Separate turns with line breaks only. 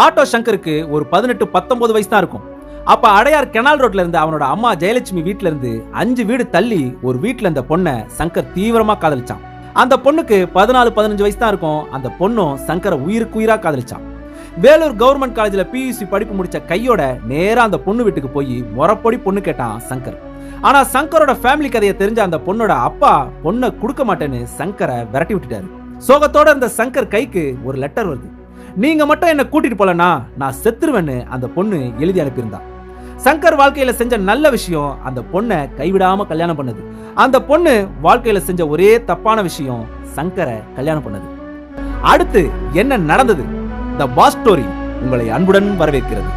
Auto சங்கருக்கு ஒரு பதினெட்டு பத்தொன்பது வயசு தான் இருக்கும். அப்ப அடையார் கெனால் ரோட்ல இருந்து அவனோட அம்மா ஜெயலட்சுமி வீட்ல இருந்து அஞ்சு வீடு தள்ளி ஒரு வீட்டுல இந்த பொண்ணை சங்கர் தீவிரமா காதலிச்சான். அந்த பொண்ணுக்கு பதினாலு பதினஞ்சு வயசு தான் இருக்கும். அந்த பொண்ணும் சங்கரை உயிருக்கு உயிரா காதலிச்சான். வேலூர் கவர்மெண்ட் காலேஜ்ல பியூசி படிப்பு முடிச்ச கையோட நேரா அந்த பொண்ணு வீட்டுக்கு போய் முறப்பொடி பொண்ணு கேட்டான் சங்கர். ஆனா சங்கரோட ஃபேமிலி கதையை தெரிஞ்ச அந்த பொண்ணோட அப்பா பொண்ணை கொடுக்க மாட்டேன்னு சங்கரை விரட்டி விட்டுட்டாரு. சோகத்தோட இருந்த சங்கர் கைக்கு ஒரு லெட்டர் வருது. நீங்க மட்டும் என்ன கூட்டிட்டு போலன்னா நான் செத்துருவேன்னு அந்த பொண்ணு எழுதி அனுப்பியிருந்தா. சங்கர் வாழ்க்கையில செஞ்ச நல்ல விஷயம் அந்த பொண்ணை கைவிடாம கல்யாணம் பண்ணது. அந்த பொண்ணு வாழ்க்கையில செஞ்ச ஒரே தப்பான விஷயம் சங்கரை கல்யாணம் பண்ணது. அடுத்து என்ன நடந்தது? த பாஸ் ஸ்டோரி உங்களை அன்புடன் வரவேற்கிறது.